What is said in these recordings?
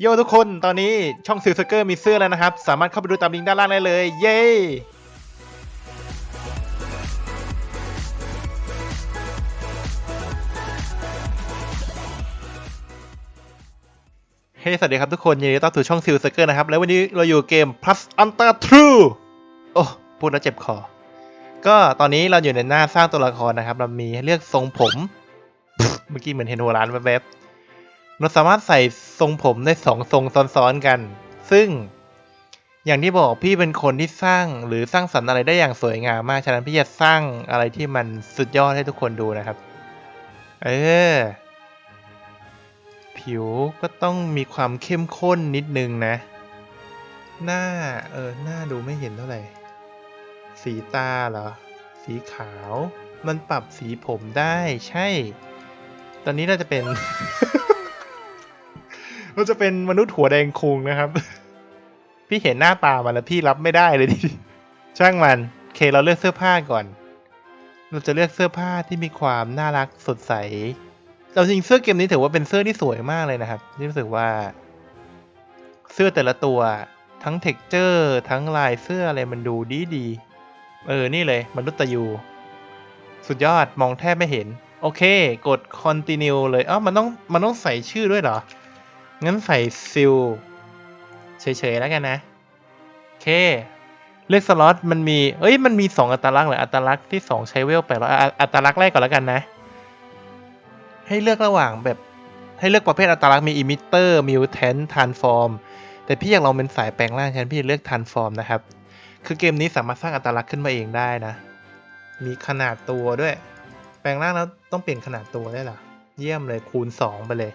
โยทุกคนตอนนี้ช่องซิลสเกอร์มีเสื้อแล้วนะครับ สามารถเข้าไปดูตามลิงก์ด้านล่างได้เลย เย้เฮ้ สวัสดีครับทุกคนยินดีต้อนรับสู่ช่องซิลสเกอร์นะครับ แล้ววันนี้เราอยู่เกม Plus Ultra True โอ้ พูดแล้วเจ็บคอ ก็ตอนนี้เราอยู่ในหน้าสร้างตัวละครนะครับ เรามีให้เลือกทรงผม เมื่อกี้เหมือนเห็นหัวร้านแวบๆ เราสามารถใส่ทรงผมได้สองทรงซ้อนๆกัน ซึ่งอย่างที่บอกพี่เป็นคนที่สร้างหรือสร้างสรรค์อะไรได้อย่างสวยงามมาก ฉะนั้นพี่จะสร้างอะไรที่มันสุดยอดให้ทุกคนดูนะครับ เออ ผิวก็ต้องมีความเข้มข้นนิดนึงนะ หน้า เออ หน้าดูไม่เห็นเท่าไหร่ สีตาเหรอ สีขาว มันปรับสีผมได้ ใช่ ตอนนี้เราจะเป็น เราจะเป็นมนุษย์หัวแดงคุงนะครับ พี่เห็นหน้าตามันแล้วพี่รับไม่ได้เลยดิช่างมันเคเราเลือกเสื้อผ้าก่อน เราจะเลือกเสื้อผ้าที่มีความน่ารักสดใส เราจริงเสื้อเกมนี้ถือว่าเป็นเสื้อที่สวยมากเลยนะครับรู้สึกว่า เสื้อแต่ละตัวทั้งเท็กเจอร์ ทั้งลายเสื้ออะไรมันดูดีดี เออ นี่เลยมนุษย์ตะยู สุดยอดมองแทบไม่เห็น โอเค กด continue เลยอ้ามันต้องมันต้องใส่ชื่อด้วยเหรอ งั้นใส่ซิลเฉยๆแล้วกันนะโอเค เลือกสล็อตมันมี เอ้ย มันมี 2 อัตลักษณ์เหรอ อัตลักษณ์ที่ 2 ใช้เวลไปแล้วอัตลักษณ์แรกก่อนแล้วกันนะ ให้เลือกระหว่างแบบ ให้เลือกประเภทอัตลักษณ์มี emitter mutant transform แต่พี่อยากลองเป็นสายแปลงร่างฉันพี่เลือก transform นะครับ คือเกมนี้สามารถสร้างอัตลักษณ์ขึ้นมาเองได้นะ มีขนาดตัวด้วย แปลงร่างแล้วต้องเปลี่ยนขนาดตัวได้หรอ เยี่ยมเลยคูณ 2 ไปเลย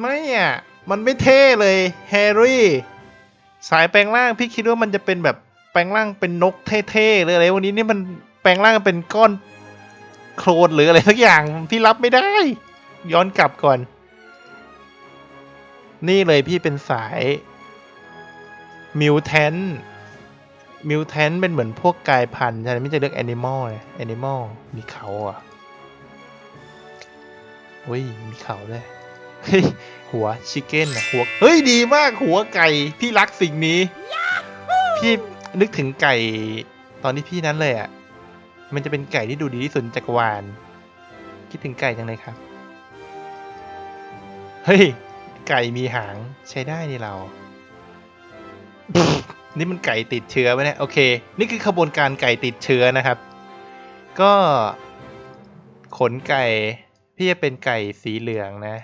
ไม่อะ มันไม่เท่เลยแฮร์รี่ สายแปลงร่างพี่คิดว่ามันจะเป็นแบบแปลงร่างเป็นนกเท่ๆเลยอะไรวันนี้นี่มันแปลงร่างเป็นก้อนโคลนหรืออะไรสักอย่างพี่รับไม่ได้ ย้อนกลับก่อน นี่เลยพี่เป็นสายมิวแทนมิวแทนเป็นเหมือนพวกกายพันธุ์ใช่ไหมไม่จะเลือกแอนิมอลเลยแอนิมอลมีเขาอะเฮ้ยมีเขาด้วยเฮ้ย หัวชิคเก้นอะหัวเฮ้ยดีมากหัวไก่พี่รักสิ่งนี้ พี่นึกถึงไก่ตอนที่พี่นั้นเลยอะ มันจะเป็นไก่ที่ดูดีที่สุดในจักรวาล คิดถึงไก่จังเลยครับ เฮ้ย ไก่มีหางใช้ได้นี่เรา นี่มันไก่ติดเชื้อไหมเนี่ยโอเค นี่คือขบวนการไก่ติดเชื้อนะครับ ก็ขนไก่พี่จะเป็นไก่สีเหลืองนะ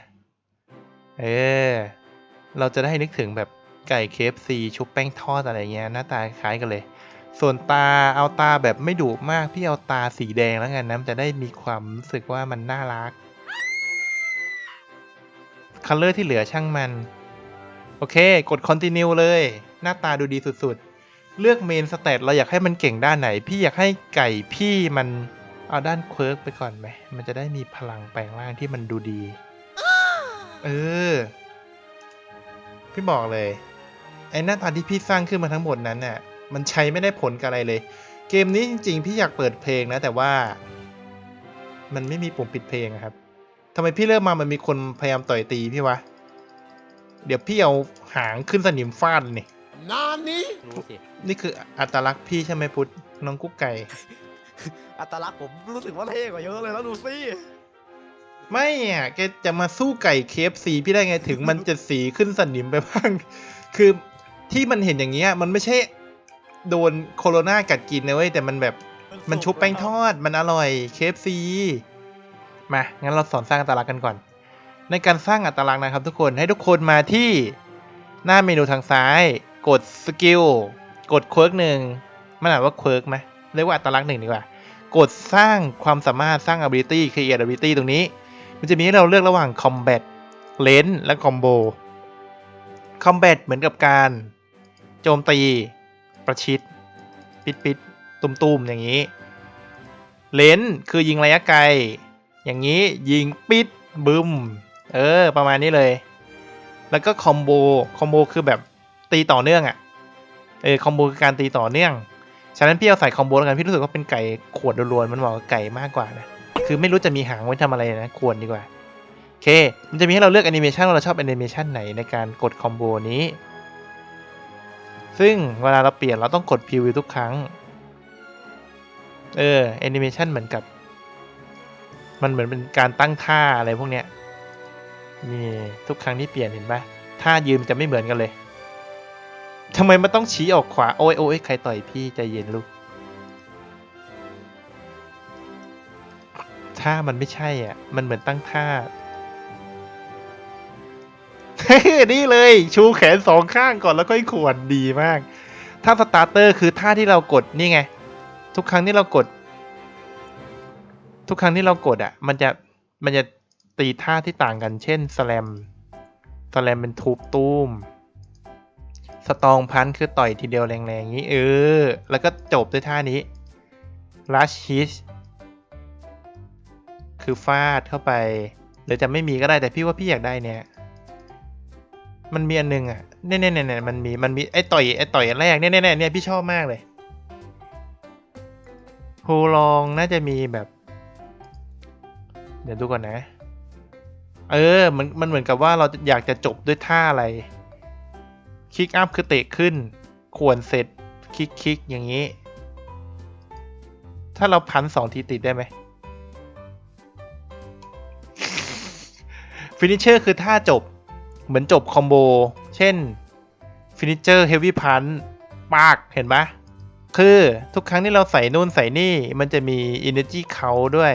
เออ เราจะได้นึกถึงแบบไก่เคฟซีชุบแป้งทอดอะไรเงี้ยหน้าตาคล้ายกันเลย ส่วนตาเอาตาแบบไม่ดุมากพี่เอาตาสีแดงแล้วกันนะจะได้มีความรู้สึกว่ามันน่ารักคัลเลอร์ที่เหลือช่างมัน โอเค กด continue เลย หน้าตาดูดีสุดๆ เลือกเมนสเตตเราอยากให้มันเก่งด้านไหน พี่อยากให้ไก่พี่มันเอาด้านเคิร์กไปก่อนไหม มันจะได้มีพลังแปลงร่างที่มันดูดี เออ พี่บอกเลย ไอ้หน้าตาที่พี่สร้างขึ้นมาทั้งหมดนั้นน่ะ มันใช้ไม่ได้ผลกับอะไรเลย เกมนี้จริง ๆ พี่อยากเปิดเพลงนะ แต่ว่า มันไม่มีปุ่มปิดเพลงอะครับทำไมพี่เริ่มมามันมีคนพยายามต่อยตีพี่วะ เดี๋ยวพี่เอาหางขึ้นสนิมฟาดเลยนี่นานี้รู้สิ นี่คืออัตลักษณ์พี่ใช่ไหมพุทธน้องกุ๊กไก่ อัตลักษณ์ผมรู้สึกว่าเท่กว่าเยอะเลยแล้วดูสิ ไม่อะแกจะมาสู้ไก่เคฟซีพี่ได้ไงถึงมันจะสีขึ้นสนิมไปบ้าง คือที่มันเห็นอย่างเงี้ยมันไม่ใช่โดนโคโรนากัดกินนะเว้ยแต่มันแบบมันชุบแป้งทอดมันอร่อยเคฟซีมา งั้นเราสอนสร้างอัตลักษณ์กันก่อน ในการสร้างอัตลักษณ์นะครับทุกคนให้ทุกคนมาที่หน้าเมนูทางซ้าย กดสกิลกดเคิร์กหนึ่งมันอ่านว่าเคิร์กไหมเรียกว่าอัตลักษณ์หนึ่งดีกว่า กดสร้างความสามารถสร้าง ability create ability ตรงนี้ มันจะมีให้เราเลือกระหว่าง combat range และ combo combat เหมือนกับการโจมตี ประชิด ปิดปิดตุมตุมอย่างนี้ เลนคือยิงระยะไกล อย่างนี้ยิงปิดบึมเออ ประมาณนี้เลย แล้วก็คอมโบคอมโบคือแบบตีต่อเนื่องอะ่ะเออคอมโบคือการตีต่อเนื่อง ฉะนั้นพี่เอาใส่คอมโบแล้วกันพี่รู้สึกว่าเป็นไก่ขวดรวนๆมันเหมาะกับไก่มากกว่านะ คือไม่รู้จะมีหางไว้ทำอะไรนะควรดีกว่าโอเค มันจะมีให้เราเลือกแอนิเมชันว่าเราชอบแอนิเมชันไหนในการกดคอมโบนี้ ซึ่งเวลาเราเปลี่ยนเราต้องกดพ r วิวทุกครั้ง เออแอนิเมชันเหมือนกับ มันเหมือนเป็นการตั้งท่าอะไรพวกเนี้ยนี่ทุกครั้งที่เปลี่ยนเห็นปะท่ายืนจะไม่เหมือนกันเลยทำไมมันต้องชี้ออกขวาโอ้ยโอ้ยใครต่อยพี่ใจเย็นลูก ท่ามันไม่ใช่อะ มันเหมือนตั้งท่า นี่เลย ชูแขนสองข้างก่อนแล้วก็ขวนดีมาก ท่าสตาร์เตอร์คือท่าที่เรากดนี่ไง ทุกครั้งที่เรากด ทุกครั้งที่เรากดอะ มันจะมันจะตีท่าที่ต่างกัน เช่นสแลมสแลมเป็นทุบตุ้มสตองพันคือต่อยทีเดียวแรงๆอย่างนี้ เออ แล้วก็จบด้วยท่านี้ลัชฮิช คือฟาดเข้าไป หรือจะไม่มีก็ได้แต่พี่ว่าพี่อยากได้เนี่ย มันมีอันนึงอะเนี่ยเนี่ยเนี่ยมันมีมันมีไอ้ต่อยไอ้ต่อยอันแรกเนี่ยเนี่ยเนี่ยเนี่ยพี่ชอบมากเลยโฮลองน่าจะมีแบบ เดี๋ยวดูก่อนนะ เออมันมันเหมือนกับว่าเราอยากจะจบด้วยท่าอะไรคลิกอัพคือเตะขึ้น ขวนเสร็จคลิกคลิกอย่างนี้ ถ้าเราพันสองทีติดได้ไหม ฟินิชเชอร์คือท่าจบ เหมือนจบคอมโบ เช่นฟินิชเชอร์เฮฟวี่พันปาก เห็นปะคือทุกครั้งที่เราใส่นู่นใส่นี่ มันจะมี Energy Count ด้วย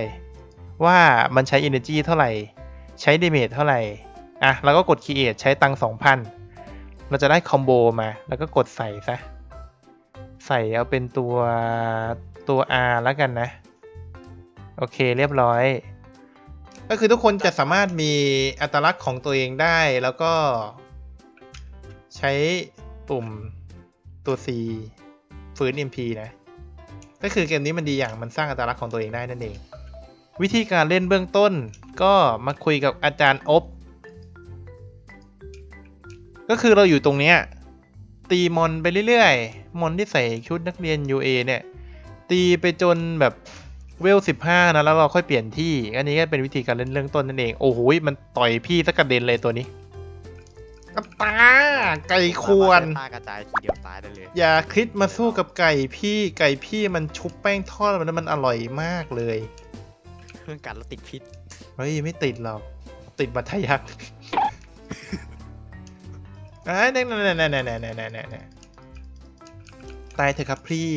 ว่ามันใช้ Energy เท่าไหร่ ใช้ Damage เท่าไหร่ อะเราก็กด Create ใช้ตังสองพันเราจะได้คอมโบมา แล้วก็กดใส่ซะ ใส่เอาเป็นตัวตัว R แล้วกันนะ โอเคเรียบร้อย ก็คือทุกคนจะสามารถมีอัตลักษณ์ของตัวเองได้แล้วก็ ใช้ปุ่มตัว C ฟื้น MP นะ ก็คือเกมนี้มันดีอย่างมันสร้างอัตลักษณ์ของตัวเองได้นั่นเอง วิธีการเล่นเบื้องต้นก็มาคุยกับอาจารย์อบก็คือเราอยู่ตรงเนี้ยตีมอนไปเรื่อยๆ มอนที่ใส่ชุดนักเรียน UA เนี่ย ตีไปจนแบบ เวลสิบห้านะแล้วเราค่อยเปลี่ยนที่อันนี้ก็เป็นวิธีการเล่นเรื่องต้นนั่นเองโอ้โหมันต่อยพี่สักกระเด็นเลยตัวนี้กับตาไก่ควรกระจายทีเดียวตายได้เลยอย่าคิดมาสู้กับไก่พี่ไก่พี่มันชุบแป้งทอดมันมันอร่อยมากเลยเรื่องกัดเราติดพิษเฮ้ยไม่ติดหรอกติดบัตทยักษ์ไอ้แน่าเนี่ยเนี่ยเนี่ยเนี่ยเนี่ยเนี่ยตายเถอะครับพี่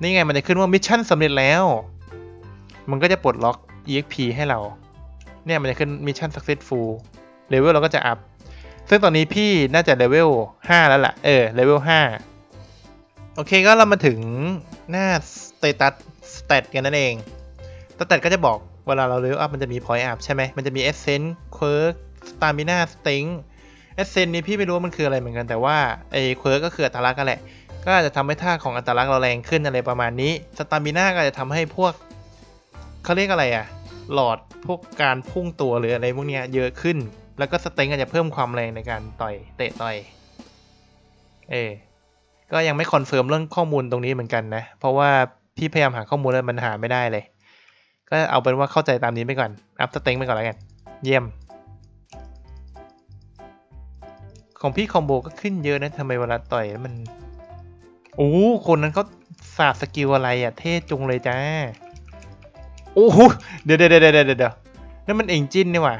นี่ไงมันจะขึ้นว่ามิชชั่นสำเร็จแล้ว มันก็จะปลดล็อก EXP ให้เรา เนี่ยมันจะขึ้นมิชชั่น successful เลเวลเราก็จะอัพ ซึ่งตอนนี้พี่น่าจะเลเวล5แล้วล่ะ เออ เลเวล5โอเคก็เรามาถึงหน้า status stat กันนั่นเองสแตทก็จะบอกเวลาเราเลเวลอัพมันจะมี point up ใช่ไหม มันจะมี essence quirk stamina strength essence นี้พี่ไม่รู้ว่ามันคืออะไรเหมือนกันแต่ว่าไอ้ quirk ก็คืออัตลักษณ์กันแหละ ก็อาจจะทำให้ท่าของอัตลักษณ์เราแรงขึ้นอะไรประมาณนี้ stamina ก็อาจจะทำให้พวกเขาเรียกอะไรอะหลอดพวกการพุ่งตัวหรืออะไรพวกเนี้ยเยอะขึ้น แล้วก็ strength อาจจะเพิ่มความแรงในการต่อยเตะต่อยเออก็ยังไม่คอนเฟิร์มเรื่องข้อมูลตรงนี้เหมือนกันนะ เพราะว่าพี่พยายามหาข้อมูลแล้วมันหาไม่ได้เลย ก็เอาเป็นว่าเข้าใจตามนี้ไปก่อน อัพสเต็งไปก่อนแล้วกัน เยี่ยม ของพี่คอมโบก็ขึ้นเยอะนะทำไมเวลาต่อยมัน โอ้คนนั้นเขาศาสตร์สกิลอะไรอะ เท่จุงเลยจ้า โอ้โหเดี๋ยวเดี๋ยวเดี๋ยวเดี๋ยวเดี๋ยวนั่นมันเองจินนี่หว่า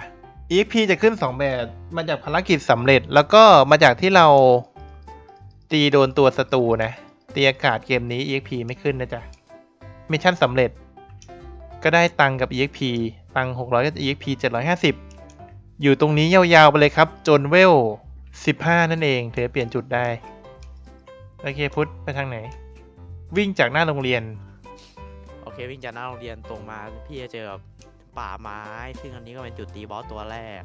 EXP จะขึ้น 2 แบบ มาจากภารกิจสำเร็จ แล้วก็มาจากที่เราตีโดนตัวศัตรูนะ ตีอากาศเกมนี้ EXP ไม่ขึ้นนะจ๊ะ มิชชั่นสำเร็จ ก็ได้ตังค์กับ EXP ตังค์600ก็ EXP 750 อยู่ตรงนี้ยาวๆไปเลยครับ จนเวล 15 นั่นเอง เธอเปลี่ยนจุดได้ โอเคพุทธไปทางไหน วิ่งจากหน้าโรงเรียน โอเค วิ่งจากหน้าโรงเรียนตรงมาพี่จะเจอกับป่าไม้ ซึ่งอันนี้ก็เป็นจุดตีบอสตัวแรก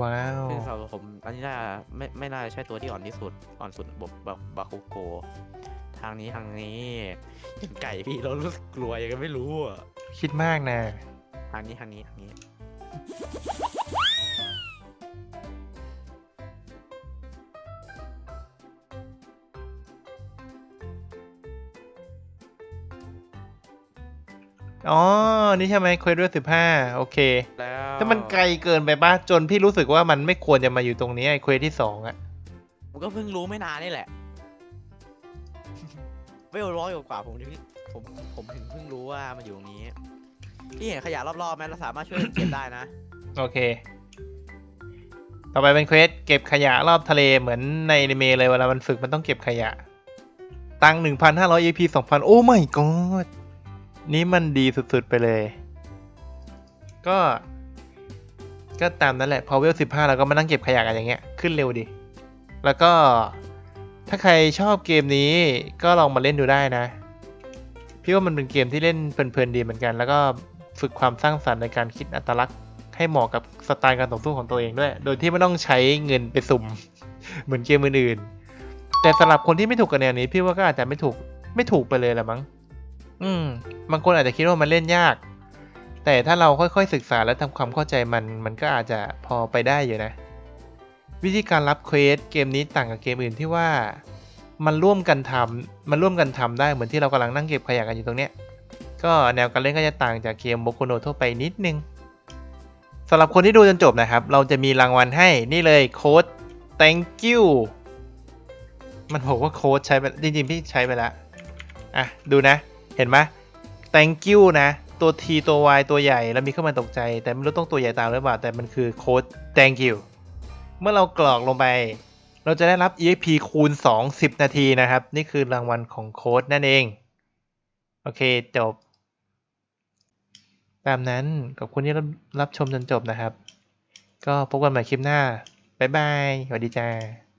ว้าวซึ่งสำหรับผมอันนี้น่าไม่ไม่น่าจะใช่ตัวที่อ่อนที่สุด อ่อนสุดบบบบบาคุโก ทางนี้ทางนี้อย่างไก่พี่เรารู้สึกกลัวยังไงไม่รู้อะคิดมากนะ ทางนี้ทางนี้ทางนี้ อ๋อ นี่ใช่ไหมเควสด้วยสิบห้าโอเค แล้วถ้ามันไกลเกินไปปะจนพี่รู้สึกว่ามันไม่ควรจะมาอยู่ตรงนี้ไอ้เควสที่สองอะผมก็เพิ่งรู้ไม่นานนี่แหละ เวลร้อยกว่าๆผมถึงผมผมถึงเพิ่งรู้ว่ามันอยู่ตรงนี้ ที่เห็นขยะรอบๆไหมเราสามารถช่วยกันเก็บได้นะ โอเค ต่อไปเป็นเควสเก็บขยะรอบทะเลเหมือนในอนิเมะเลยเวลามันฝึกมันต้องเก็บขยะ ตังหนึ่งพันห้าร้อย EP สองพันโอ้ไม่กอด นี่มันดีสุดๆไปเลย ก็ ก็ตามนั้นแหละ พอเวลสิบห้าเราก็มานั่งเก็บขยะกันอย่างเงี้ย ขึ้นเร็วดี แล้วก็ถ้าใครชอบเกมนี้ก็ลองมาเล่นดูได้นะ พี่ว่ามันเป็นเกมที่เล่นเพลินๆดีเหมือนกัน แล้วก็ฝึกความสร้างสรรค์ในการคิดอัตลักษณ์ให้เหมาะกับสไตล์การต่อสู้ของตัวเองด้วย โดยที่ไม่ต้องใช้เงินไปสุ่มเหมือนเกมอื่นๆ แต่สำหรับคนที่ไม่ถูกกับแนวนี้ พี่ว่าก็อาจจะไม่ถูกไม่ถูกไปเลยละมั้ง อืม บางคนอาจจะคิดว่ามันเล่นยาก แต่ถ้าเราค่อยๆศึกษาและทำความเข้าใจมัน มันก็อาจจะพอไปได้อยู่นะ วิธีการรับเควสเกมนี้ต่างกับเกมอื่นที่ว่า มันร่วมกันทำมันร่วมกันทำได้เหมือนที่เรากำลังนั่งเก็บขยะกันอยู่ตรงเนี้ย ก็แนวการเล่นก็จะต่างจากเกมโบโคโนทั่วไปนิดนึงสำหรับคนที่ดูจนจบนะครับ เราจะมีรางวัลให้นี่เลยโค้ด thank you มันบอกว่าโค้ดใช้ไปจริงๆพี่ใช้ไปแล้ว อะ ดูนะ เห็นไหม thank you นะ ตัว T ตัว Y ตัวใหญ่แล้วมีเครื่องหมายตกใจ แต่ไม่รู้ต้องตัวใหญ่ตามหรือเปล่า แต่มันคือโค้ด thank you เมื่อเรากรอกลงไป เราจะได้รับ EXP คูณ 2 10 นาทีนะครับ นี่คือรางวัลของโค้ดนั่นเอง โอเค จบ ตามนั้น ขอบคุณที่รับรับชมจนจบนะครับ ก็พบกันใหม่คลิปหน้า บ๊ายบาย สวัสดีจ้า